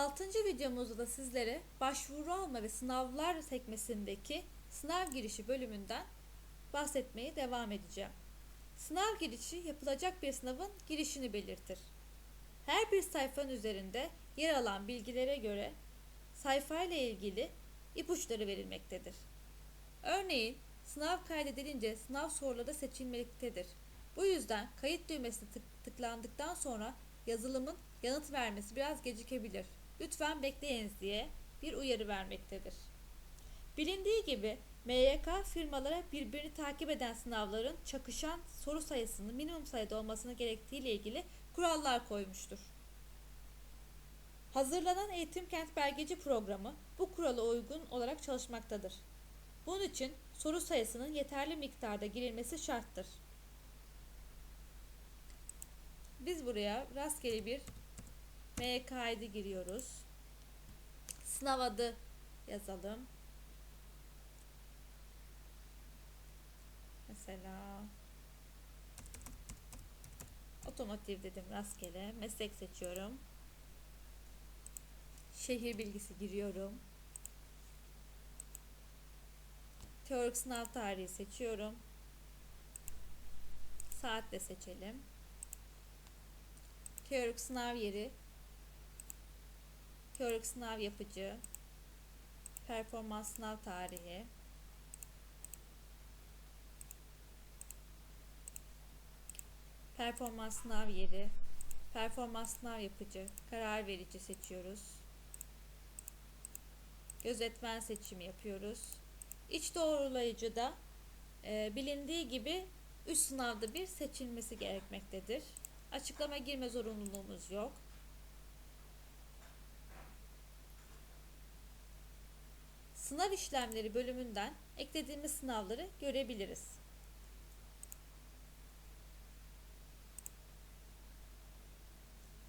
6. videomuzda da sizlere başvuru alma ve sınavlar sekmesindeki sınav girişi bölümünden bahsetmeye devam edeceğim. Sınav girişi yapılacak bir sınavın girişini belirtir. Her bir sayfanın üzerinde yer alan bilgilere göre sayfayla ilgili ipuçları verilmektedir. Örneğin sınav kaydedilince sınav soruları seçilmektedir. Bu yüzden kayıt düğmesine tık- tıklandıktan sonra yazılımın yanıt vermesi biraz gecikebilir. Lütfen bekleyiniz diye bir uyarı vermektedir. Bilindiği gibi MYK firmalara birbirini takip eden sınavların çakışan soru sayısının minimum sayıda olmasına gerektiği ile ilgili kurallar koymuştur. Hazırlanan Eğitim Kent Belgeci programı bu kurala uygun olarak çalışmaktadır. Bunun için soru sayısının yeterli miktarda girilmesi şarttır. Biz buraya rastgele bir MYK ID giriyoruz. Sınav adı yazalım. Mesela otomotiv dedim rastgele. Meslek seçiyorum. Şehir bilgisi giriyorum. Teorik sınav tarihi seçiyorum. Saat de seçelim. Teorik sınav yeri. Teorik sınav yapıcı. Performans sınav tarihi. Performans sınav yeri. Performans sınav yapıcı. Karar verici seçiyoruz. Gözetmen seçimi yapıyoruz. İç doğrulayıcı da e, bilindiği gibi üç sınavda bir seçilmesi gerekmektedir. Açıklama girme zorunluluğumuz yok. Sınav işlemleri bölümünden eklediğimiz sınavları görebiliriz.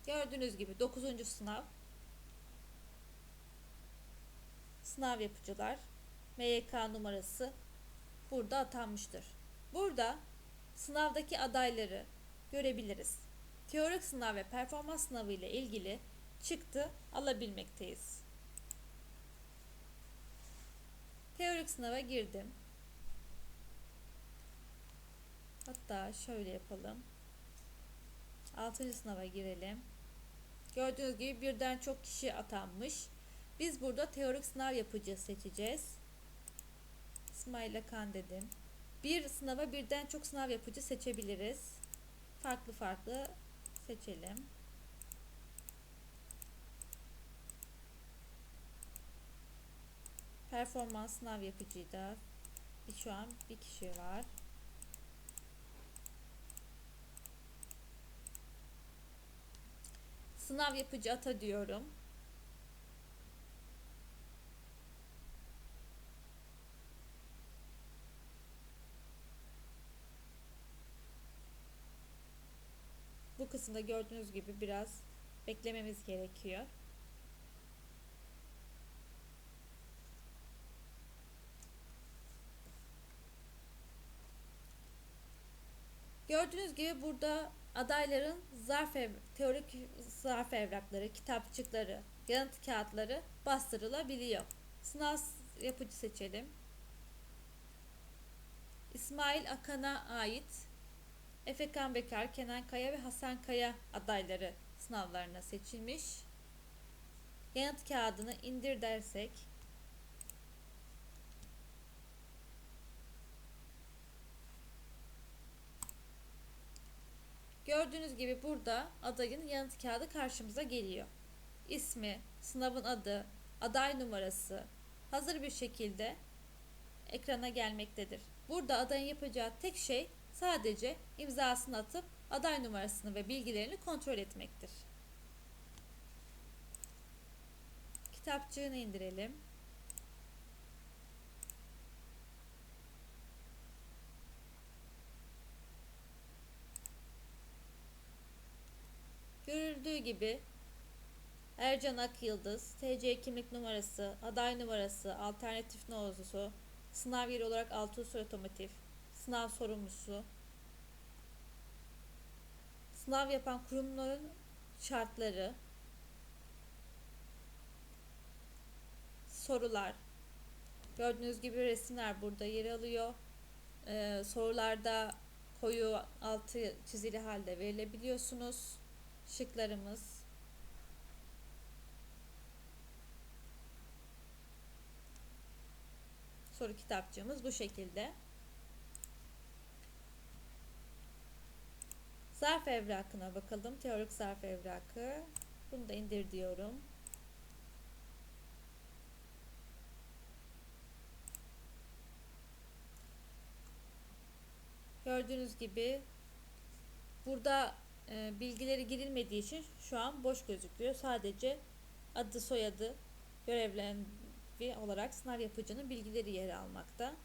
Gördüğünüz gibi 9. sınav. Sınav yapıcılar MYK numarası burada atanmıştır. Burada sınavdaki adayları görebiliriz. Teorik sınav ve performans sınavı ile ilgili çıktı alabilmekteyiz. Teorik sınava girdim. Hatta şöyle yapalım. 6. sınava girelim. Gördüğünüz gibi birden çok kişi atanmış. Biz burada teorik sınav yapıcı seçeceğiz. İsmail Akan dedim. Bir sınava birden çok sınav yapıcı seçebiliriz. Farklı farklı seçelim. Performans sınav bir- şu an bir kişi var. Sınav yapıcı ata diyorum. Bu kısımda gördüğünüz gibi biraz beklememiz gerekiyor. Gördüğünüz gibi burada adayların zarf ev, teorik zarf evrakları, kitapçıkları, yanıt kağıtları bastırılabiliyor. Sınav yapıcı seçelim. İsmail Akan'a ait Efekan Bekar, Kenan Kaya ve Hasan Kaya adayları sınavlarına seçilmiş. Yanıt kağıdını indir dersek Gördüğünüz gibi burada adayın yanıt kağıdı karşımıza geliyor. İsmi, sınavın adı, aday numarası hazır bir şekilde ekrana gelmektedir. Burada adayın yapacağı tek şey sadece imzasını atıp aday numarasını ve bilgilerini kontrol etmektir. Kitapçığını indirelim. Görüldüğü gibi Ercan Akyıldız, TC kimlik numarası, aday numarası, alternatif nozusu, sınav yeri olarak Altuğ Otomotiv, sınav sorumlusu, sınav yapan kurumların şartları, sorular. Gördüğünüz gibi resimler burada yer alıyor. Ee, sorularda koyu altı çizili halde verilebiliyorsunuz. Şıklarımız. Soru kitapçığımız bu şekilde. Zarf evrakına bakalım. Teorik zarf evrakı. Bunu da indir diyorum. Gördüğünüz gibi burada e, bilgileri girilmediği için şu an boş gözüküyor. Sadece adı soyadı görevlendiği olarak sınav yapıcının bilgileri yer almakta.